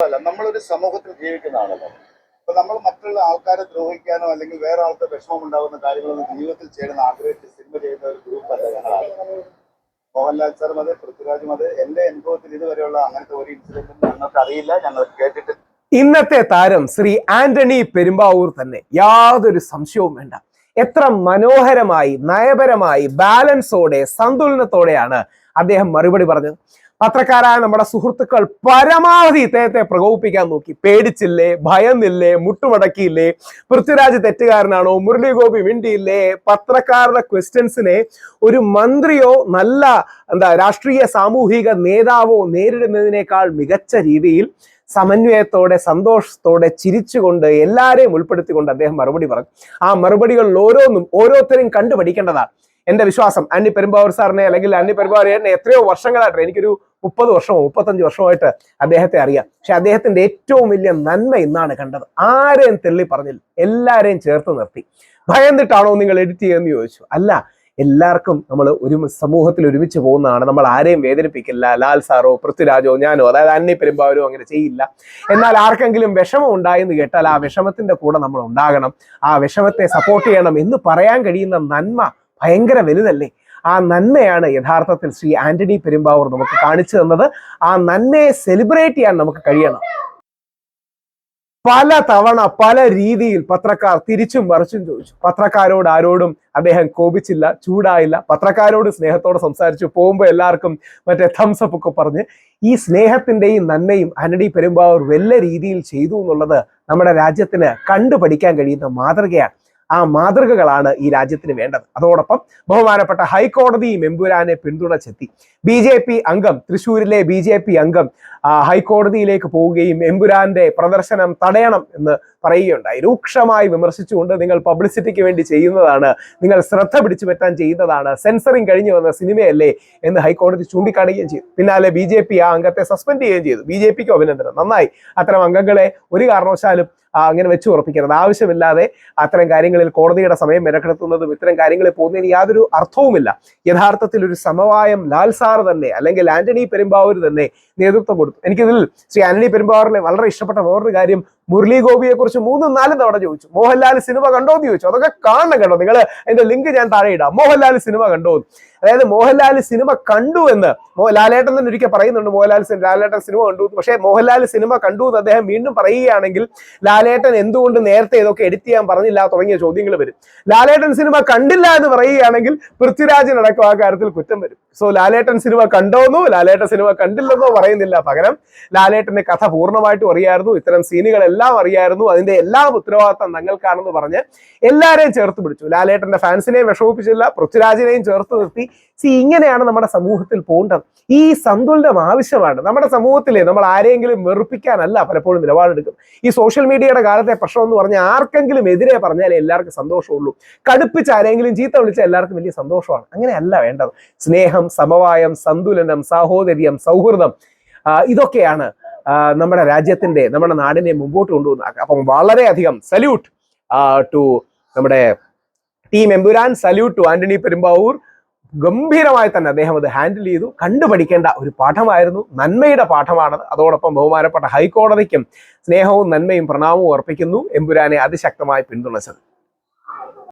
അല്ല നമ്മളൊരു സമൂഹത്തിൽ ജീവിക്കുന്ന ആളല്ലോ അപ്പൊ നമ്മൾ മറ്റുള്ള ആൾക്കാരെ ദ്രോഹിക്കാനോ അല്ലെങ്കിൽ വേറെ ആൾക്ക് വിഷമം ഉണ്ടാകുന്ന കാര്യങ്ങളൊന്നും ജീവിതത്തിൽ ചെയ്യണമെന്ന് ആഗ്രഹിച്ച് സിനിമ ചെയ്യുന്ന ഒരു ഗ്രൂപ്പ് അല്ല ഞങ്ങളാണ് മോഹൻലാൽ സാറും അതെ പൃഥ്വിരാജും അതെ എന്റെ അനുഭവത്തിൽ ഇതുവരെയുള്ള അങ്ങനത്തെ ഒരു ഇൻസിഡന്റും ഞങ്ങൾക്ക് അറിയില്ല ഞങ്ങൾ കേട്ടിട്ട്. ഇന്നത്തെ താരം ശ്രീ ആന്റണി പെരുമ്പാവൂർ തന്നെ യാതൊരു സംശയവും വേണ്ട. എത്ര മനോഹരമായി നയപരമായി ബാലൻസോടെ സന്തുലനത്തോടെയാണ് അദ്ദേഹം മറുപടി പറഞ്ഞത്. പത്രക്കാരായ നമ്മുടെ സുഹൃത്തുക്കൾ പരമാവധി ഇദ്ദേഹത്തെ പ്രകോപിപ്പിക്കാൻ നോക്കി. പേടിച്ചില്ലേ? ഭയന്നില്ലേ? മുട്ടുമടക്കിയില്ലേ? പൃഥ്വിരാജ് തെറ്റുകാരനാണോ? മുരളി ഗോപി മിണ്ടിയില്ലേ? പത്രക്കാരുടെ ക്വസ്റ്റ്യൻസിനെ ഒരു മന്ത്രിയോ നല്ല എന്താ രാഷ്ട്രീയ സാമൂഹിക നേതാവോ നേരിടുന്നതിനേക്കാൾ മികച്ച രീതിയിൽ സമന്വയത്തോടെ സന്തോഷത്തോടെ ചിരിച്ചുകൊണ്ട് എല്ലാവരെയും ഉൾപ്പെടുത്തിക്കൊണ്ട് അദ്ദേഹം മറുപടി പറഞ്ഞു. ആ മറുപടികളിൽ ഓരോന്നും ഓരോരുത്തരും കണ്ടുപഠിക്കേണ്ടതാണ്. എന്റെ വിശ്വാസം അന്നി പെരുമ്പാവൂർ സാറിനെ അല്ലെങ്കിൽ അന്നി പെരുമ്പാവൂർ എന്നെ എത്രയോ വർഷങ്ങളായിട്ട് എനിക്കൊരു മുപ്പത് വർഷമോ മുപ്പത്തഞ്ച് വർഷമായിട്ട് അദ്ദേഹത്തെ അറിയാം. പക്ഷെ അദ്ദേഹത്തിന്റെ ഏറ്റവും വലിയ നന്മ ഇന്നാണ് കണ്ടത്. ആരെയും തെള്ളി പറഞ്ഞില്ല. എല്ലാരെയും ചേർത്ത് നിർത്തി. ഭയന്നിട്ടാണോ നിങ്ങൾ എഡിറ്റ് ചെയ്യുമെന്ന് ചോദിച്ചു. അല്ല എല്ലാവർക്കും നമ്മൾ ഒരു സമൂഹത്തിൽ ഒരുമിച്ച് പോകുന്നതാണ്. നമ്മൾ ആരെയും വേദനിപ്പിക്കില്ല. ലാൽ സാറോ പൃഥ്വിരാജോ ഞാനോ അതായത് അന്നി പെരുമ്പാവരോ അങ്ങനെ ചെയ്യില്ല. എന്നാൽ ആർക്കെങ്കിലും വിഷമം ഉണ്ടായെന്ന് കേട്ടാൽ ആ വിഷമത്തിന്റെ കൂടെ നമ്മൾ ഉണ്ടാകണം. ആ വിഷമത്തെ സപ്പോർട്ട് ചെയ്യണം എന്ന് പറയാൻ കഴിയുന്ന നന്മ ഭയങ്കര വലുതല്ലേ? ആ നന്മയാണ് യഥാർത്ഥത്തിൽ ശ്രീ ആന്റണി പെരുമ്പാവൂർ നമുക്ക് കാണിച്ചു തന്നത്. ആ നന്മയെ സെലിബ്രേറ്റ് ചെയ്യാൻ നമുക്ക് കഴിയണം. പല തവണ പല രീതിയിൽ പത്രക്കാർ തിരിച്ചും മറിച്ചും ചോദിച്ചു. പത്രക്കാരോട് ആരോടും അദ്ദേഹം കോപിച്ചില്ല ചൂടായില്ല. പത്രക്കാരോട് സ്നേഹത്തോടെ സംസാരിച്ചു. പോകുമ്പോൾ എല്ലാവർക്കും മറ്റേ തംസ് അപ്പ് ഒക്കെ പറഞ്ഞ് ഈ സ്നേഹത്തിന്റെയും നന്മയും അനടി പെരുമ്പാവൂർ വല്ല രീതിയിൽ ചെയ്തു എന്നുള്ളത് നമ്മുടെ രാജ്യത്തിന് കണ്ടുപഠിക്കാൻ കഴിയുന്ന മാതൃകയാണ്. ആ മാതൃകകളാണ് ഈ രാജ്യത്തിന് വേണ്ടത്. അതോടൊപ്പം ബഹുമാനപ്പെട്ട ഹൈക്കോടതി എമ്പുരാനെ പിന്തുണച്ചെത്തി. ബി ജെ പി അംഗം തൃശ്ശൂരിലെ ബി ജെ പി അംഗം ഹൈക്കോടതിയിലേക്ക് പോവുകയും എമ്പുരാന്റെ പ്രദർശനം തടയണം എന്ന് പറയുകയുണ്ടായി. രൂക്ഷമായി വിമർശിച്ചുകൊണ്ട് നിങ്ങൾ പബ്ലിസിറ്റിക്ക് വേണ്ടി ചെയ്യുന്നതാണ് നിങ്ങൾ ശ്രദ്ധ പിടിച്ചു പറ്റാൻ ചെയ്യുന്നതാണ് സെൻസറിങ് കഴിഞ്ഞു വന്ന സിനിമയല്ലേ എന്ന് ഹൈക്കോടതി ചൂണ്ടിക്കാണുകയും ചെയ്തു. പിന്നാലെ ബി ജെ പി ആ അംഗത്തെ സസ്പെൻഡ് ചെയ്യുകയും ചെയ്തു. ബി ജെ പിക്ക് അഭിനന്ദനം. നന്നായി. അത്തരം അംഗങ്ങളെ ഒരു കാരണവശാലും അങ്ങനെ വെച്ച് ഉറപ്പിക്കരുത്. ആവശ്യമില്ലാതെ അത്തരം കാര്യങ്ങളിൽ കോടതിയുടെ സമയം മെനക്കെടുത്തുന്നതും ഇത്തരം കാര്യങ്ങളിൽ പോകുന്നതിന് യാതൊരു അർത്ഥവുമില്ല. യഥാർത്ഥത്തിൽ ഒരു സമവായം ലാൽസാർ തന്നെ അല്ലെങ്കിൽ ആന്റണി പെരുമ്പാവൂർ തന്നെ നേതൃത്വം കൊടുത്തു. എനിക്കിതിൽ ശ്രീ ആന്റണി പെരുമ്പാവൂരിനെ വളരെ ഇഷ്ടപ്പെട്ട വേറൊരു കാര്യം മുരളി ഗോപിയെ കുറിച്ച് മൂന്നും നാലും തവണ ചോദിച്ചു. മോഹൻലാൽ സിനിമ കണ്ടോ എന്ന് ചോദിച്ചു. അതൊക്കെ കാണണം കേട്ടോ. നിങ്ങൾ അതിന്റെ ലിങ്ക് ഞാൻ താഴെ ഇടാം. മോഹൻലാൽ സിനിമ കണ്ടോ അതായത് മോഹൻലാൽ സിനിമ കണ്ടു എന്ന്. ലാലേട്ടൻ തന്നെ ഒരിക്കൽ പറയുന്നുണ്ട് മോഹൻലാൽ ലാലേട്ടൻ സിനിമ കണ്ടു. പക്ഷേ മോഹൻലാൽ സിനിമ കണ്ടു എന്ന് അദ്ദേഹം വീണ്ടും പറയുകയാണെങ്കിൽ ലാലേട്ടൻ എന്തുകൊണ്ട് നേരത്തെ ഇതൊക്കെ എഡിറ്റ് ചെയ്യാൻ പറഞ്ഞില്ല തുടങ്ങിയ ചോദ്യങ്ങൾ വരും. ലാലേട്ടൻ സിനിമ കണ്ടില്ല എന്ന് പറയുകയാണെങ്കിൽ പൃഥ്വിരാജിനടക്കം ആ കാര്യത്തിൽ കുറ്റം വരും. സോ ലാലേട്ടൻ സിനിമ കണ്ടോന്നോ ലാലേട്ടൻ സിനിമ കണ്ടില്ലെന്നോ പറയുന്നില്ല. പകരം ലാലേട്ടന്റെ കഥ പൂർണമായിട്ടും അറിയായിരുന്നു. ഇത്തരം സീനുകളെല്ലാം അറിയായിരുന്നു. അതിന്റെ എല്ലാ ഉത്തരവാദിത്തം തങ്ങൾക്കാണെന്ന് പറഞ്ഞ് എല്ലാവരെയും ചേർത്ത് പിടിച്ചു. ലാലേട്ടന്റെ ഫാൻസിനെയും വിഷമിപ്പിച്ചില്ല. പൃഥ്വിരാജിനെയും ചേർത്ത് നിർത്തി. സി ഇങ്ങനെയാണ് നമ്മുടെ സമൂഹത്തിൽ പോകേണ്ടത് ഈ സന്തുലനം ആവശ്യമാണ്. നമ്മുടെ സമൂഹത്തിലെ നമ്മൾ ആരെങ്കിലും വെറുപ്പിക്കാനല്ല പലപ്പോഴും നിലപാടെടുക്കും. ഈ സോഷ്യൽ മീഡിയയുടെ കാലത്തെ പ്രശ്നം എന്ന് പറഞ്ഞാൽ ആർക്കെങ്കിലും എതിരെ പറഞ്ഞാലേ എല്ലാവർക്കും സന്തോഷമുള്ളൂ. കടുപ്പിച്ച് ആരെങ്കിലും ചീത്ത വിളിച്ചാൽ എല്ലാവർക്കും വലിയ സന്തോഷമാണ്. അങ്ങനെയല്ല വേണ്ടത്. സ്നേഹം സമവായം സന്തുലനം സാഹോദര്യം സൗഹൃദം ഇതൊക്കെയാണ് നമ്മുടെ രാജ്യത്തിന്റെ നമ്മുടെ നാടിനെ മുമ്പോട്ട് കൊണ്ടുപോകുന്ന അപ്പം വളരെയധികം സല്യൂട്ട് ടു നമ്മുടെ team Empuraan. Salute to Antony Perumbavoor. ഗംഭീരമായി തന്നെ അദ്ദേഹം അത് ഹാൻഡിൽ ചെയ്തു. കണ്ടുപഠിക്കേണ്ട ഒരു പാഠമായിരുന്നു. നന്മയുടെ പാഠമാണത്. അതോടൊപ്പം ബഹുമാനപ്പെട്ട ഹൈക്കോടതിക്കും സ്നേഹവും നന്മയും പ്രണാമവും അർപ്പിക്കുന്നു. എമ്പുരാനെ അതിശക്തമായി പിന്തുണച്ചത്.